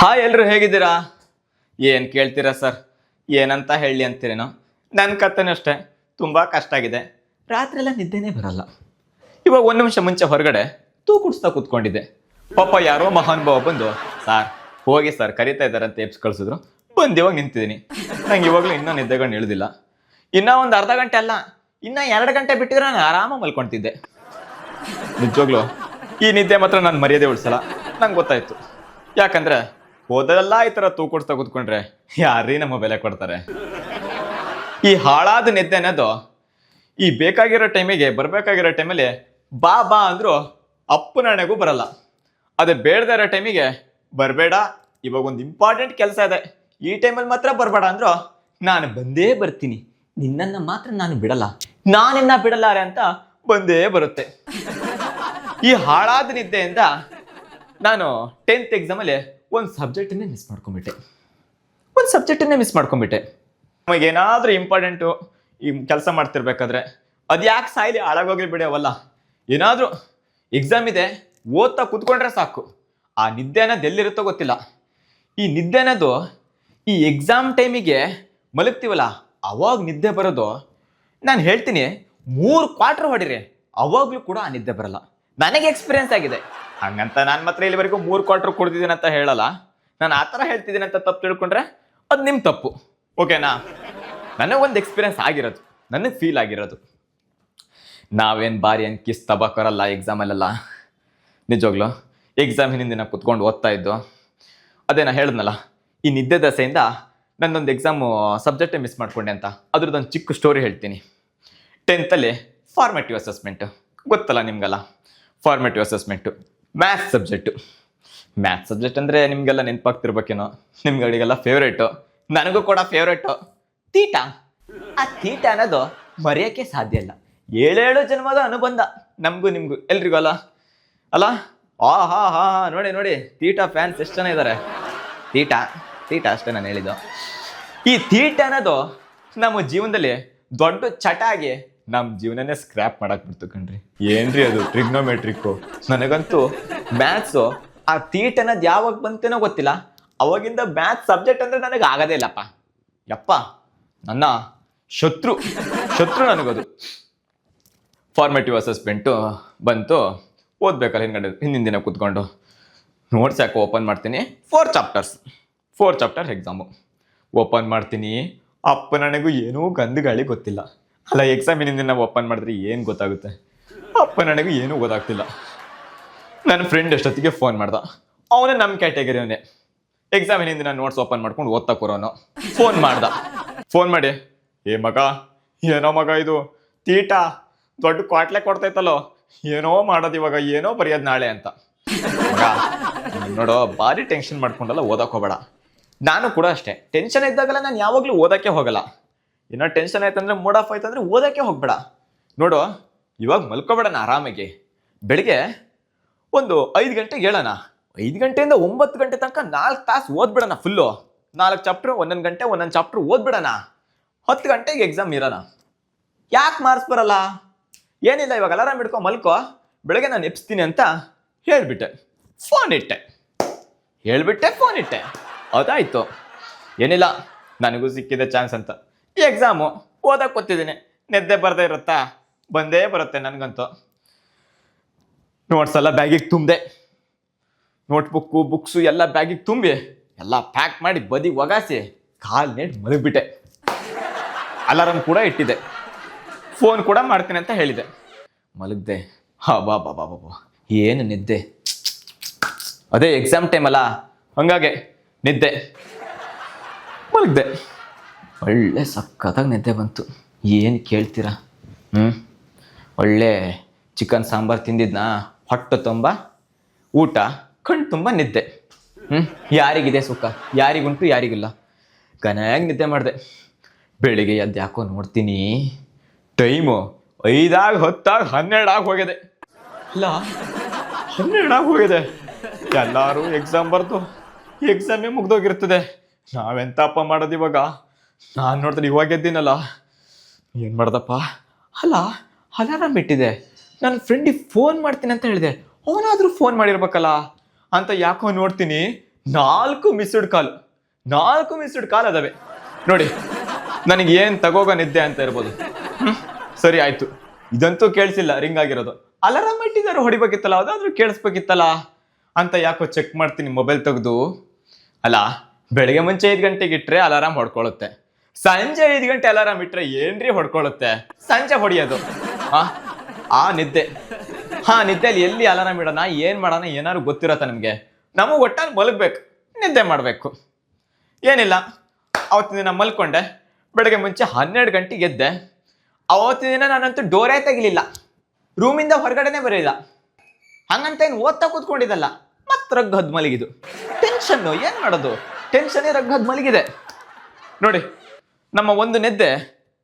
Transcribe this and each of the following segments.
Hi, ಎಲ್ರು ಹೇಗಿದ್ದೀರಾ? ಏನು ಕೇಳ್ತೀರಾ ಸರ್? ಏನಂತ ಹೇಳಿ ಅಂತೀರೇನೋ ನನ್ನ ಕಥೆನೂ ಅಷ್ಟೇ. ತುಂಬ ಕಷ್ಟ ಆಗಿದೆ. ರಾತ್ರಿ ಎಲ್ಲ ನಿದ್ದೆನೇ ಬರಲ್ಲ. ಇವಾಗ ಒಂದು ನಿಮಿಷ ಮುಂಚೆ ಹೊರಗಡೆ ತೂ ಕುಡಿಸ್ತಾ ಕೂತ್ಕೊಂಡಿದ್ದೆ. ಪಾಪ ಯಾರೋ ಮಹಾನುಭಾವ ಬಂದು, ಸಾರ್, ಹೋಗಿ ಸರ್, ಕರಿತಾ ಇದ್ದಾರೆ ಅಂತ ಎಪ್ಸ್ ಕಳಿಸಿದ್ರು. ಬಂದು ಇವಾಗ ನಿಂತಿದ್ದೀನಿ. ನಂಗೆ ಇವಾಗಲೂ ಇನ್ನೂ ನಿದ್ದೆಗಳು ಇಳಿದಿಲ್ಲ ಇನ್ನೂ ಒಂದು ಅರ್ಧ ಗಂಟೆ ಅಲ್ಲ, ಇನ್ನೂ ಎರಡು ಗಂಟೆ ಬಿಟ್ಟಿದ್ರೆ ನಾನು ಆರಾಮಾಗಿ ಮಲ್ಕೊಳ್ತಿದ್ದೆ ನಿಜವಾಗ್ಲು, ಈ ನಿದ್ದೆ ಮಾತ್ರ ನಾನು ಮರ್ಯಾದೆ ಉಳಿಸಲ್ಲ. ನಂಗೆ ಗೊತ್ತಾಯ್ತು. ಯಾಕಂದ್ರೆ ಓದಲ್ಲ ಈ ಥರ ತೂಕೊಡ್ತಾ ಕೂತ್ಕೊಂಡ್ರೆ ಯಾರೀ ನಮ್ಮ ಬೆಲೆ ಕೊಡ್ತಾರೆ? ಈ ಹಾಳಾದ ನಿದ್ದೆ ಅನ್ನೋದು ಈ ಬೇಕಾಗಿರೋ ಟೈಮಿಗೆ ಬರಬೇಕಾಗಿರೋ ಟೈಮಲ್ಲಿ ಬಾ ಬಾ ಅಂದ್ರು ಅಪ್ಪನಣೆಗೂ ಬರಲ್ಲ. ಅದೇ ಬೇಡದೇ ಇರೋ ಟೈಮಿಗೆ ಬರಬೇಡ, ಇವಾಗ ಒಂದು ಇಂಪಾರ್ಟೆಂಟ್ ಕೆಲಸ ಇದೆ. ಈ ಟೈಮಲ್ಲಿ ಮಾತ್ರ ಬರಬೇಡ ಅಂದ್ರು ನಾನು ಬಂದೇ ಬರ್ತೀನಿ. ನಿನ್ನನ್ನು ಮಾತ್ರ ನಾನು ಬಿಡಲ್ಲ. ನಾನಿನ್ನ ಬಿಡಲಾರೆ ಅಂತ ಬಂದೇ ಬರುತ್ತೆ. ಈ ಹಾಳಾದ ನಿದ್ದೆಯಿಂದ ನಾನು ಟೆಂತ್ ಎಕ್ಸಾಮಲ್ಲಿ ಒಂದು ಸಬ್ಜೆಕ್ಟನ್ನೇ ಮಿಸ್ ಮಾಡ್ಕೊಂಬಿಟ್ಟೆ ಒಂದು ಸಬ್ಜೆಕ್ಟನ್ನೇ ಮಿಸ್ ಮಾಡ್ಕೊಂಬಿಟ್ಟೆ ನಮಗೆ ಏನಾದರೂ ಇಂಪಾರ್ಟೆಂಟು ಈ ಕೆಲಸ ಮಾಡ್ತಿರ್ಬೇಕಾದ್ರೆ ಅದು ಯಾಕೆ ಸಾಯ್ಲಿ ಹಾಳಾಗೋಗ್ಲಿ ಬಿಡವಲ್ಲ ಏನಾದರೂ ಎಕ್ಸಾಮ್ ಇದೆ, ಓದ್ತಾ ಕೂತ್ಕೊಂಡ್ರೆ ಸಾಕು. ಆ ನಿದ್ದೆ ಅನ್ನೋದು ಎಲ್ಲಿರುತ್ತೋ ಗೊತ್ತಿಲ್ಲ. ಈ ನಿದ್ದೆ ಅನ್ನೋದು ಈ ಎಕ್ಸಾಮ್ ಟೈಮಿಗೆ ಮಲಗ್ತೀವಲ್ಲ, ಅವಾಗ ನಿದ್ದೆ ಬರೋದು. ನಾನು ಹೇಳ್ತೀನಿ, ಮೂರು ಕ್ವಾರ್ಟರ್ ಹೊಡಿರಿ, ಅವಾಗಲೂ ಕೂಡ ಆ ನಿದ್ದೆ ಬರಲ್ಲ. ನನಗೆ ಎಕ್ಸ್ಪೀರಿಯನ್ಸ್ ಆಗಿದೆ. ಹಂಗಂತ ನಾನು ಮಾತ್ರ ಇಲ್ಲಿವರೆಗೂ ಮೂರು ಕ್ವಾರ್ಟರ್ ಕೊಡ್ತಿದ್ದೀನಿ ಅಂತ ಹೇಳಲ್ಲ. ನಾನು ಆ ಥರ ಹೇಳ್ತಿದ್ದೀನಿ ಅಂತ ತಪ್ಪು ತಿಳ್ಕೊಂಡ್ರೆ ಅದು ನಿಮ್ಮ ತಪ್ಪು. ಓಕೆನಾ ನನಗೆ ಒಂದು ಎಕ್ಸ್ಪೀರಿಯನ್ಸ್ ಆಗಿರೋದು. ನನಗೆ ಫೀಲ್ ಆಗಿರೋದು. ನಾವೇನು ಬಾರಿ ಏನು ಕಿಸ್ ತಬಾಕರಲ್ಲ ಎಕ್ಸಾಮಲ್ಲೆಲ್ಲ ನಿಜವಾಗ್ಲು? ಎಕ್ಸಾಮ್ ಹಿಂದಿನ ದಿನ ಕುತ್ಕೊಂಡು ಓದ್ತಾ ಇದ್ದು. ಅದೇ ನಾ ಹೇಳಿದ್ನಲ್ಲ, ಈ ನಿದ್ದೆ ದಸೆಯಿಂದ ನನ್ನೊಂದು ಎಕ್ಸಾಮು ಸಬ್ಜೆಕ್ಟೇ ಮಿಸ್ ಮಾಡ್ಕೊಂಡೆ ಅಂತ. ಅದ್ರದ್ದೊಂದು ಚಿಕ್ಕ ಸ್ಟೋರಿ ಹೇಳ್ತೀನಿ. ಟೆಂತಲ್ಲಿ ಫಾರ್ಮೇಟಿವ್ ಅಸೆಸ್ಮೆಂಟು ಗೊತ್ತಲ್ಲ ನಿಮಗೆಲ್ಲ? Formative assessment maths subject maths subject ಅಂದರೆ ನಿಮಗೆಲ್ಲ ನೆನಪಾಗ್ತಿರ್ಬೇಕೇನೋ. ನಿಮ್ಗಳಿಗೆಲ್ಲ ಫೇವ್ರೇಟು ನನಗೂ ಕೂಡ ಫೇವ್ರೇಟು ತೀಟ. ಆ ತೀಟ ಅನ್ನೋದು ಮರೆಯೋಕ್ಕೆ ಸಾಧ್ಯ ಇಲ್ಲ. ಏಳೇಳು ಜನ್ಮದ ಅನುಬಂಧ. ನಮಗೂ ನಿಮಗೂ. ಎಲ್ರಿಗೂ ಅಲ್ಲ? ಅಲ್ಲ? ಆ, ಹಾ ಹಾ ಹಾ. ನೋಡಿ ನೋಡಿ. ತೀಟ ಫ್ಯಾನ್ಸ್ ಎಷ್ಟು ಜನ ಇದ್ದಾರೆ ತೀಟ. ತೀಟ ಅಷ್ಟೇ ನಾನು ಹೇಳಿದ್ದು. ಈ ತೀಟ ಅನ್ನೋದು ನಮ್ಮ ಜೀವನದಲ್ಲಿ ದೊಡ್ಡ ಚಟ ಆಗಿ ನಮ್ಮ ಜೀವನನೇ ಸ್ಕ್ರ್ಯಾಪ್ ಮಾಡಕ್ ಬಿಡ್ತು ಕಣ್ರಿ. ಏನ್ರಿ ಅದು? ಟ್ರಿಗ್ನೋಮೆಟ್ರಿಕ್ಕು ನನಗಂತೂ ಮ್ಯಾಥ್ಸು ಆ ತೀಟ್ ಅನ್ನೋದು ಯಾವಾಗ ಬಂತೇನೋ ಗೊತ್ತಿಲ್ಲ. ಅವಾಗಿಂದ ಮ್ಯಾಥ್ಸ್ ಸಬ್ಜೆಕ್ಟ್ ಅಂದ್ರೆ ನನಗೆ ಆಗದೇ ಇಲ್ಲಪ್ಪ. ಯಪ್ಪ, ನನ್ನ ಶತ್ರು. ಶತ್ರು ನನಗದು. ಫಾರ್ಮೇಟಿವ್ ಅಸೆಸ್ಮೆಂಟು ಬಂತು. ಓದ್ಬೇಕಲ್ಲ ಹಿಂದ್ಗಡೆ, ಹಿಂದಿನ ದಿನ ಕೂತ್ಕೊಂಡು. ನೋಟ್ಸ್ ಯಾಕೆ ಓಪನ್ ಮಾಡ್ತೀನಿ? Four chapters four chapter exam open ಮಾಡ್ತೀನಿ. ಅಪ್ಪ ನನಗೂ ಏನೂ ಗಂದು ಗಾಳಿ ಗೊತ್ತಿಲ್ಲ. ಅಲ್ಲ ಎಕ್ಸಾಮ್ ನಾವು ಓಪನ್ ಮಾಡಿದ್ರೆ ಏನು ಗೊತ್ತಾಗುತ್ತೆ? ಅಪ್ಪ, ನನಗೆ ಏನೂ ಗೊತ್ತಾಗ್ತಿಲ್ಲ. ನನ್ನ ಫ್ರೆಂಡ್ ಎಷ್ಟೊತ್ತಿಗೆ ಫೋನ್ ಮಾಡ್ದ? ಅವನೇ ನಮ್ಮ ಕ್ಯಾಟಗರಿಯವನೇ ಎಕ್ಸಾಮ್ ಹಿಂದಿನ ನಾನು ನೋಟ್ಸ್ ಓಪನ್ ಮಾಡ್ಕೊಂಡು ಓದ್ತಾ ಕೂರೋನು. ಫೋನ್ ಮಾಡ್ದ. ಫೋನ್ ಮಾಡಿ, ಏ ಮಗ, ಏನೋ ಮಗ ಇದು? ತೀಟ? ದೊಡ್ಡ ಕ್ವಾಟ್ಲೆ ಕೊಡ್ತೈತಲ್ಲೋ? ಏನೋ ಮಾಡೋದು ಇವಾಗ, ಏನೋ ಬರೆಯೋದು ನಾಳೆ ಅಂತ. ನೋಡೋ, ಭಾರಿ ಟೆನ್ಷನ್ ಮಾಡ್ಕೊಂಡಲ್ಲ ಓದಕ್ಕೆ ಹೋಗಬೇಡ. ನಾನು ಕೂಡ ಅಷ್ಟೇ. ಟೆನ್ಷನ್ ಇದ್ದಾಗಲ್ಲ ನಾನು ಯಾವಾಗಲೂ ಓದಕ್ಕೆ ಹೋಗಲ್ಲ. ಏನೋ ಟೆನ್ಷನ್ ಆಯ್ತಂದ್ರೆ ಮೂಡ್ ಆಫ್ ಆಯ್ತಂದ್ರೆ ಓದಕ್ಕೆ ಹೋಗ್ಬೇಡ. ನೋಡು, ಇವಾಗ ಮಲ್ಕೋಬೇಡಣ ಆರಾಮಾಗಿ. ಬೆಳಿಗ್ಗೆ ಒಂದು ಐದು ಗಂಟೆಗೆ ಹೇಳೋಣ. ಐದು ಗಂಟೆಯಿಂದ ಒಂಬತ್ತು ಗಂಟೆ ತನಕ ನಾಲ್ಕು ತಾಸು ಓದ್ಬಿಡೋಣ ಫುಲ್ಲು ನಾಲ್ಕು ಚಾಪ್ಟ್ರು ಒಂದೊಂದು ಗಂಟೆ, ಒಂದೊಂದು ಚಾಪ್ಟ್ರು ಓದ್ಬಿಡೋಣ. ಹತ್ತು ಗಂಟೆಗೆ ಎಕ್ಸಾಮ್ ಇರೋಣ. ಯಾಕೆ ಮಾರ್ಕ್ಸ್ ಬರಲ್ಲ? ಏನಿಲ್ಲ, ಇವಾಗ ಅಲಾರಾಮ್ ಹಿಡ್ಕೊ ಮಲ್ಕೋ. ಬೆಳಗ್ಗೆ ನಾನು ಎಪ್ಸ್ತೀನಿ ಅಂತ ಹೇಳಿಬಿಟ್ಟೆ. ಫೋನ್ ಇಟ್ಟೆ. ಹೇಳಿಬಿಟ್ಟೆ ಫೋನ್ ಇಟ್ಟೆ. ಅದಾಯಿತು. ಏನಿಲ್ಲ, ನನಗೂ ಸಿಕ್ಕಿದೆ ಚಾನ್ಸ್ ಅಂತ. ಎಕ್ಸಾಮು ಓದಕ್ಕೆ ಗೊತ್ತಿದ್ದೀನಿ ನಿದ್ದೆ ಬರದೇ ಇರುತ್ತಾ? ಬಂದೇ ಬರುತ್ತೆ ನನಗಂತೂ. ನೋಟ್ಸ್ ಎಲ್ಲ ಬ್ಯಾಗಿಗೆ ತುಂಬಿದೆ. ನೋಟ್ಬುಕ್ಕು ಬುಕ್ಸು ಎಲ್ಲ ಬ್ಯಾಗಿಗೆ ತುಂಬಿ, ಎಲ್ಲ ಪ್ಯಾಕ್ ಮಾಡಿ ಬದಿ ಒಗಾಸಿ ಕಾಲು ನೆಟ್ ಮಲಗಿಬಿಟ್ಟೆ. ಅಲಾರಾಮ್ ಕೂಡ ಇಟ್ಟಿದೆ. ಫೋನ್ ಕೂಡ ಮಾಡ್ತೀನಿ ಅಂತ ಹೇಳಿದೆ. ಮಲಗ್ದೆ. ಹಾ ಬಾ ಬಾ ಬಾ ಬಾ ಏನು ನಿದ್ದೆ? ಅದೇ ಎಕ್ಸಾಮ್ ಟೈಮ್ ಅಲ್ಲ? ಹಂಗಾಗೆ ನಿದ್ದೆ. ಮಲಗ್ದೆ. ಒಳ್ಳೆ ಸಕ್ಕತ್ತಾಗಿ ನಿದ್ದೆ ಬಂತು. ಏನು ಕೇಳ್ತೀರಾ? ಹ್ಞೂ ಒಳ್ಳೆ ಚಿಕನ್ ಸಾಂಬಾರು ತಿಂದಿದ್ನಾ? ಹೊಟ್ಟು ತುಂಬ, ಊಟ ಕಣ್ಣು ತುಂಬ ನಿದ್ದೆ. ಹ್ಞೂ ಯಾರಿಗಿದೆ ಸುಖ? ಯಾರಿಗುಂಟು, ಯಾರಿಗಿಲ್ಲ. ಗನಾಗಿ ನಿದ್ದೆ ಮಾಡಿದೆ. ಬೆಳಿಗ್ಗೆ ಎದ್ದು ಯಾಕೋ ನೋಡ್ತೀನಿ, ಟೈಮು ಐದಾಗ, ಹತ್ತಾಗ ಹನ್ನೆರಡಾಗ ಹೋಗಿದೆ. ಇಲ್ಲ ಹನ್ನೆರಡಾಗಿ ಹೋಗಿದೆ. ಎಲ್ಲರೂ ಎಕ್ಸಾಮ್ ಬರ್ತು ಎಕ್ಸಾಮೇ ಮುಗ್ದೋಗಿರ್ತದೆ. ನಾವೆಂತಪ್ಪ ಮಾಡೋದು ಇವಾಗ? ನಾನು ನೋಡಿದ್ರೆ ಇವಾಗ ಎದ್ದೀನಲ್ಲ? ಏನು ಮಾಡ್ದಪ್ಪ? ಅಲ್ಲ, ಅಲಾರಾಮ್ ಇಟ್ಟಿದೆ. ನನ್ನ ಫ್ರೆಂಡಿಗೆ ಫೋನ್ ಮಾಡ್ತೀನಿ ಅಂತ ಹೇಳಿದೆ. ಅವನಾದರೂ ಫೋನ್ ಮಾಡಿರ್ಬೇಕಲ್ಲ? ಅಂತ ಯಾಕೋ ನೋಡ್ತೀನಿ, ನಾಲ್ಕು ಮಿಸ್ಡ್ ಕಾಲ್ ನಾಲ್ಕು ಮಿಸ್ಡ್ ಕಾಲ್ ಅದಾವೆ. ನೋಡಿ, ನನಗೆ ಏನು ತಗೋಗ ನಿದ್ದೆ ಅಂತ ಇರ್ಬೋದು. ಸರಿ, ಆಯ್ತು. ಇದಂತೂ ಕೇಳಿಸಿಲ್ಲ ರಿಂಗ್ ಆಗಿರೋದು. ಅಲಾರಾಮ್ ಇಟ್ಟಿದ್ದಾರೆ ಹೊಡಿಬೇಕಿತ್ತಲ್ಲ, ಅದಾದರೂ ಕೇಳಿಸ್ಬೇಕಿತ್ತಲ್ಲ? ಅಂತ ಯಾಕೋ ಚೆಕ್ ಮಾಡ್ತೀನಿ ಮೊಬೈಲ್ ತೆಗೆದು. ಅಲ್ಲ, ಬೆಳಗ್ಗೆ ಮುಂಚೆ ಐದು ಗಂಟೆಗೆ ಇಟ್ಟರೆ ಅಲಾರಾಮ್ ಹೊಡ್ಕೊಳ್ಳುತ್ತೆ ಸಂಜೆ ಐದು ಗಂಟೆ ಅಲಾರಾಮ್ ಇಟ್ರೆ ಏನ್ರಿ ಹೊಡ್ಕೊಳ್ಳುತ್ತೆ ಸಂಜೆ ಹೊಡಿಯೋದು. ಆ ಆ ನಿದ್ದೆ. ಹಾ ನಿದ್ದೆಯಲ್ಲಿ ಎಲ್ಲಿ ಅಲಾರಾಮ್ ಇಡೋಣ, ಏನ್ ಮಾಡೋಣ, ಏನಾದ್ರು ಗೊತ್ತಿರತ್ತ ನಿಮ್ಗೆ? ನಮಗೆ ಒಟ್ಟಾಗಿ ಮಲಗ್ಬೇಕು, ನಿದ್ದೆ ಮಾಡಬೇಕು. ಏನಿಲ್ಲ, ಅವತ್ತಿನ ದಿನ ಮಲ್ಕೊಂಡೆ, ಬೆಳಗ್ಗೆ ಮುಂಚೆ ಹನ್ನೆರಡು ಗಂಟೆಗೆ ಎದ್ದೆ. ಅವತ್ತಿನ ದಿನ ನಾನಂತೂ ಡೋರೇ ತೆಗಿಲಿಲ್ಲ. ರೂಮಿಂದ ಹೊರಗಡೆನೆ ಬರಲಿಲ್ಲ. ಹಂಗಂತ ಏನು ಓದ್ತಾ ಕೂತ್ಕೊಂಡಿದ್ದಲ್ಲ ಮತ್ತೆ ರಗ್ಗದ್ ಮಲಗಿದು ಟೆನ್ಷನ್ನು ಏನು ಮಾಡೋದು? ಟೆನ್ಷನ್ನೇ ರಗ್ಗದ್ ಮಲಗಿದೆ. ನೋಡಿ ನಮ್ಮ ಒಂದು ನಿದ್ದೆ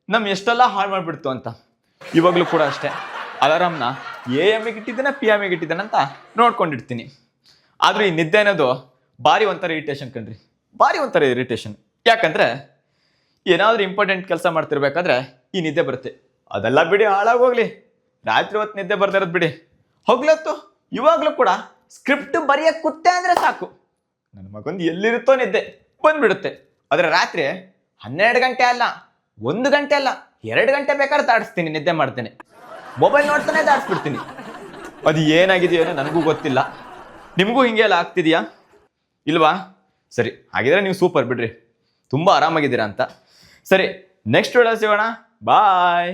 ನಮ್ಮ ಎಷ್ಟೆಲ್ಲ ಹಾಳು ಮಾಡಿಬಿಡ್ತು ಅಂತ. ಇವಾಗಲೂ ಕೂಡ ಅಷ್ಟೇ. ಅಲಾರಾಮ್ನ ಎ ಎಮ್ಗೆ ಇಟ್ಟಿದ್ದೇನೆ, ಪಿ ಎಮ್ಗೆ ಇಟ್ಟಿದ್ದೇನೆ ಅಂತ ನೋಡ್ಕೊಂಡಿರ್ತೀನಿ. ಆದರೂ ಈ ನಿದ್ದೆ ಅನ್ನೋದು ಭಾರಿ ಒಂಥರ ಇರಿಟೇಷನ್ ಕಣ್ರಿ. ಭಾರಿ ಒಂಥರ ಇರಿಟೇಷನ್ ಯಾಕಂದ್ರೆ ಏನಾದರೂ ಇಂಪಾರ್ಟೆಂಟ್ ಕೆಲಸ ಮಾಡ್ತಿರ್ಬೇಕಾದ್ರೆ ಈ ನಿದ್ದೆ ಬರುತ್ತೆ. ಅದೆಲ್ಲ ಬಿಡಿ, ಹಾಳಾಗೋಗ್ಲಿ. ರಾತ್ರಿ ಹೊತ್ತು ನಿದ್ದೆ ಬರ್ದಿರೋದು ಬಿಡಿ. ಹೋಗ್ಲತ್ತು ಇವಾಗಲೂ ಕೂಡ ಸ್ಕ್ರಿಪ್ಟ್ ಬರೆಯಕ್ಕೆ ಕುತ್ತೆ ಅಂದ್ರೆ ಸಾಕು. ನನ್ನ ಮಗೊಂದು ಎಲ್ಲಿರುತ್ತೋ ನಿದ್ದೆ ಬಂದ್ಬಿಡುತ್ತೆ. ಆದರೆ ರಾತ್ರಿ ಹನ್ನೆರಡು ಗಂಟೆ ಅಲ್ಲ, ಒಂದು ಗಂಟೆ ಅಲ್ಲ, ಎರಡು ಗಂಟೆ ಬೇಕಾದ್ರೆ ತಾಡಿಸ್ತೀನಿ ನಿದ್ದೆ ಮಾಡ್ತೀನಿ. ಮೊಬೈಲ್ ನೋಡ್ತಾನೆ ತಾಡಿಸ್ಬಿಡ್ತೀನಿ ಅದು ಏನಾಗಿದೆಯೋ ಏನೋ ನನಗೂ ಗೊತ್ತಿಲ್ಲ. ನಿಮಗೂ ಹಿಂಗೆ ಎಲ್ಲ ಆಗ್ತಿದೆಯಾ? ಇಲ್ವಾ? ಸರಿ, ಹಾಗಿದ್ರೆ ನೀವು ಸೂಪರ್ ಬಿಡ್ರಿ. ತುಂಬ ಆರಾಮಾಗಿದ್ದೀರಾ ಅಂತ. ಸರಿ ನೆಕ್ಸ್ಟ್ ವಿಡಿಯೋ ಸಿಗೋಣ. ಬಾಯ್